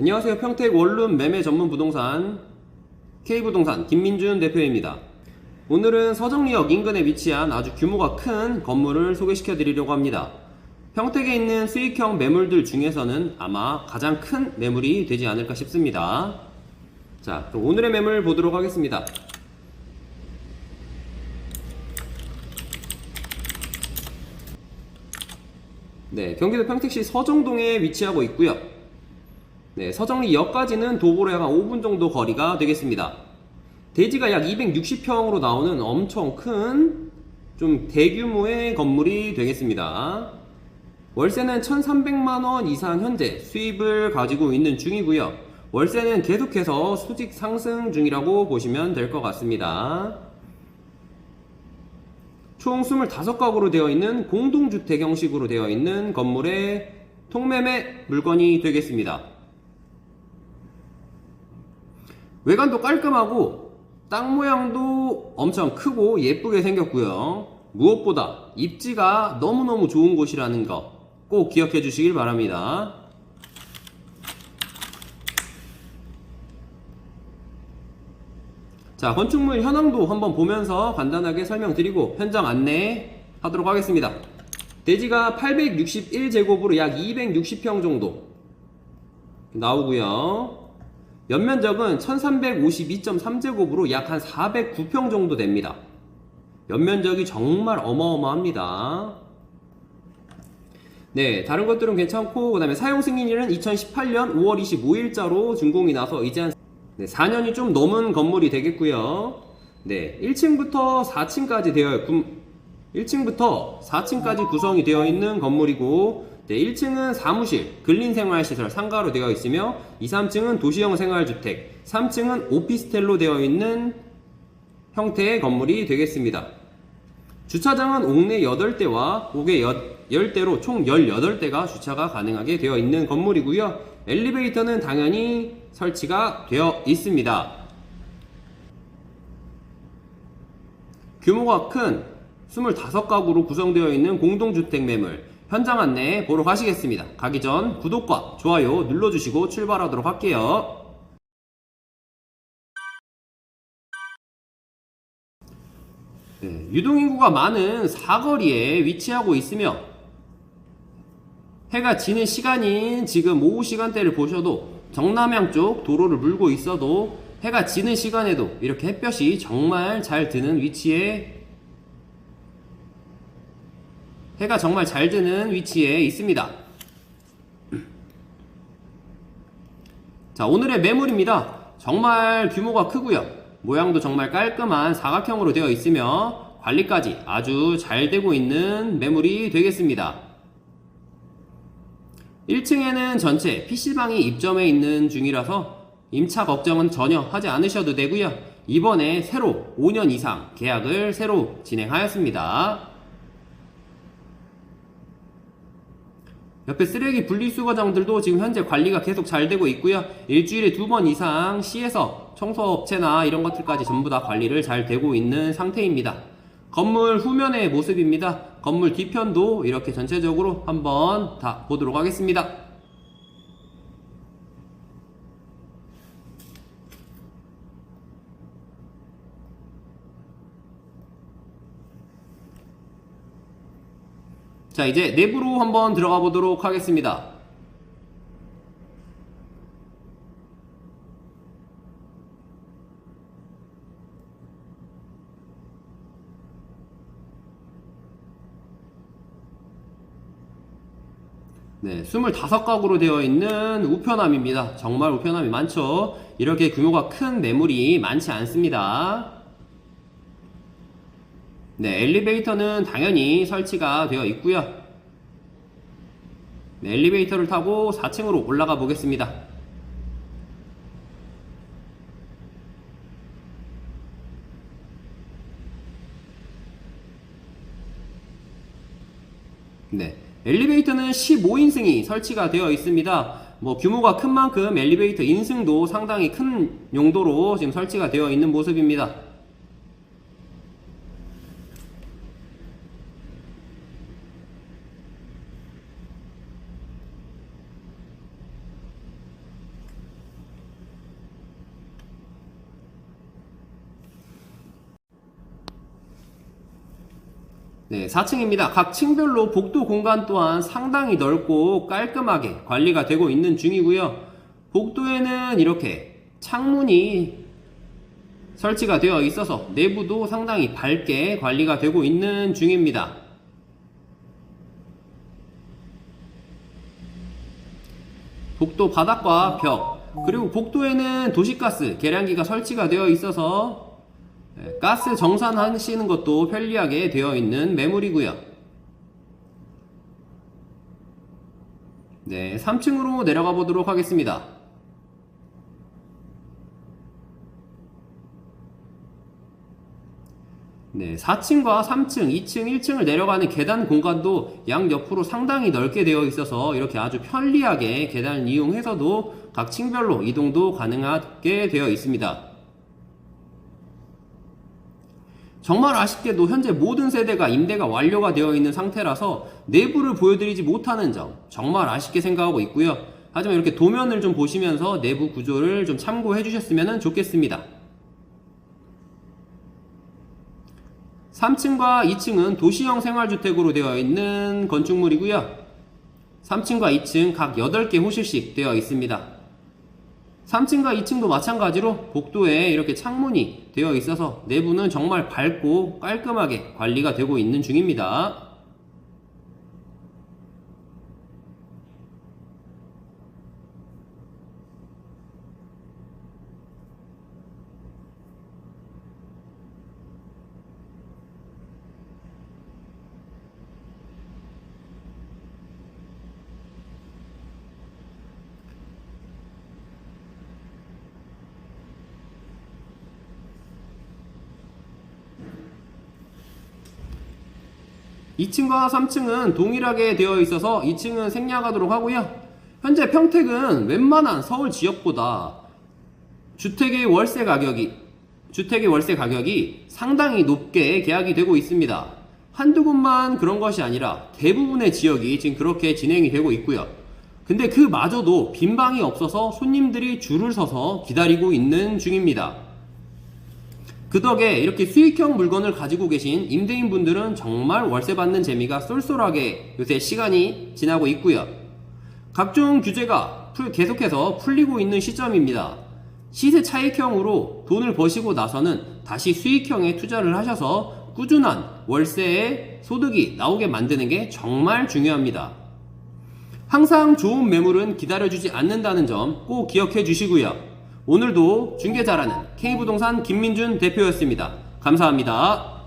안녕하세요. 평택 원룸 매매 전문 부동산 K부동산 김민준 대표입니다. 오늘은 서정리역 인근에 위치한 아주 규모가 큰 건물을 소개시켜 드리려고 합니다. 평택에 있는 수익형 매물들 중에서는 아마 가장 큰 매물이 되지 않을까 싶습니다. 자, 그럼 오늘의 매물 보도록 하겠습니다. 네, 경기도 평택시 서정동에 위치하고 있고요. 네, 서정리역까지는 도보로 약 5분 정도 거리가 되겠습니다. 대지가 약 260평으로 나오는 엄청 큰 좀 대규모의 건물이 되겠습니다. 월세는 1,300만원 이상 현재 수입을 가지고 있는 중이고요. 월세는 계속해서 수직 상승 중이라고 보시면 될 것 같습니다. 총 25가구로 되어 있는 공동주택 형식으로 되어 있는 건물의 통매매 물건이 되겠습니다. 외관도 깔끔하고 땅 모양도 엄청 크고 예쁘게 생겼고요. 무엇보다 입지가 너무너무 좋은 곳이라는 거 꼭 기억해 주시길 바랍니다. 자, 건축물 현황도 한번 보면서 간단하게 설명드리고 현장 안내 하도록 하겠습니다. 대지가 861제곱으로 약 260평 정도 나오고요. 연면적은 1352.3제곱으로 약 한 409평 정도 됩니다. 연면적이 정말 어마어마합니다. 네, 다른 것들은 괜찮고, 그 다음에 사용 승인일은 2018년 5월 25일자로 준공이 나서 이제 한 네, 4년이 좀 넘은 건물이 되겠고요. 네, 1층부터 4층까지 되어 1층부터 4층까지 구성이 되어 있는 건물이고 네, 1층은 사무실, 근린생활시설, 상가로 되어 있으며 2, 3층은 도시형 생활주택, 3층은 오피스텔로 되어 있는 형태의 건물이 되겠습니다. 주차장은 옥내 8대와 옥외 10대로 총 18대가 주차가 가능하게 되어 있는 건물이고요. 엘리베이터는 당연히 설치가 되어 있습니다. 규모가 큰 25가구로 구성되어 있는 공동주택 매물 현장 안내 보러 가시겠습니다. 가기 전 구독과 좋아요 눌러주시고 출발하도록 할게요. 네, 유동인구가 많은 사거리에 위치하고 있으며 해가 지는 시간인 지금 오후 시간대를 보셔도 정남향 쪽 도로를 물고 있어도 해가 지는 시간에도 이렇게 햇볕이 정말 잘 드는 위치에 해가 정말 잘 드는 위치에 있습니다. 자, 오늘의 매물입니다. 정말 규모가 크고요. 모양도 정말 깔끔한 사각형으로 되어 있으며 관리까지 아주 잘 되고 있는 매물이 되겠습니다. 1층에는 전체 PC방이 입점해 있는 중이라서 임차 걱정은 전혀 하지 않으셔도 되고요. 이번에 새로 5년 이상 계약을 새로 진행하였습니다. 옆에 쓰레기 분리수 거장들도 지금 현재 관리가 계속 잘 되고 있고요. 일주일에 두 번 이상 시에서 청소업체나 이런 것들까지 전부 다 관리를 잘 되고 있는 상태입니다. 건물 후면의 모습입니다. 건물 뒤편도 이렇게 전체적으로 한번 다 보도록 하겠습니다. 자, 이제 내부로 한번 들어가 보도록 하겠습니다. 네, 25가구로 되어 있는 우편함입니다. 정말 우편함이 많죠. 이렇게 규모가 큰 매물이 많지 않습니다. 네, 엘리베이터는 당연히 설치가 되어 있고요. 네, 엘리베이터를 타고 4층으로 올라가 보겠습니다. 네. 엘리베이터는 15인승이 설치가 되어 있습니다. 뭐 규모가 큰 만큼 엘리베이터 인승도 상당히 큰 용도로 지금 설치가 되어 있는 모습입니다. 네, 4층입니다. 각 층별로 복도 공간 또한 상당히 넓고 깔끔하게 관리가 되고 있는 중이고요. 복도에는 이렇게 창문이 설치가 되어 있어서 내부도 상당히 밝게 관리가 되고 있는 중입니다. 복도 바닥과 벽 그리고 복도에는 도시가스 계량기가 설치가 되어 있어서 네, 가스 정산하시는 것도 편리하게 되어 있는 매물이고요. 네, 3층으로 내려가 보도록 하겠습니다. 네, 4층과 3층, 2층, 1층을 내려가는 계단 공간도 양 옆으로 상당히 넓게 되어 있어서 이렇게 아주 편리하게 계단을 이용해서도 각 층별로 이동도 가능하게 되어 있습니다. 정말 아쉽게도 현재 모든 세대가 임대가 완료가 되어 있는 상태라서 내부를 보여드리지 못하는 점 정말 아쉽게 생각하고 있고요. 하지만 이렇게 도면을 좀 보시면서 내부 구조를 좀 참고해 주셨으면 좋겠습니다. 3층과 2층은 도시형 생활주택으로 되어 있는 건축물이고요. 3층과 2층 각 8개 호실씩 되어 있습니다. 3층과 2층도 마찬가지로 복도에 이렇게 창문이 되어 있어서 내부는 정말 밝고 깔끔하게 관리가 되고 있는 중입니다. 이 2층과 3층은 동일하게 되어 있어서 2층은 생략하도록 하고요. 현재 평택은 웬만한 서울 지역보다 주택의 월세 가격이 주택의 월세 가격이 상당히 높게 계약이 되고 있습니다. 한두 곳만 그런 것이 아니라 대부분의 지역이 지금 그렇게 진행이 되고 있고요. 근데 그마저도 빈 방이 없어서 손님들이 줄을 서서 기다리고 있는 중입니다. 그 덕에 이렇게 수익형 물건을 가지고 계신 임대인 분들은 정말 월세 받는 재미가 쏠쏠하게 요새 시간이 지나고 있고요. 각종 규제가 풀- 계속해서 풀리고 있는 시점입니다. 시세 차익형으로 돈을 버시고 나서는 다시 수익형에 투자를 하셔서 꾸준한 월세의 소득이 나오게 만드는 게 정말 중요합니다. 항상 좋은 매물은 기다려주지 않는다는 점 꼭 기억해 주시고요. 오늘도 중개 잘하는 K부동산 김민준 대표였습니다. 감사합니다.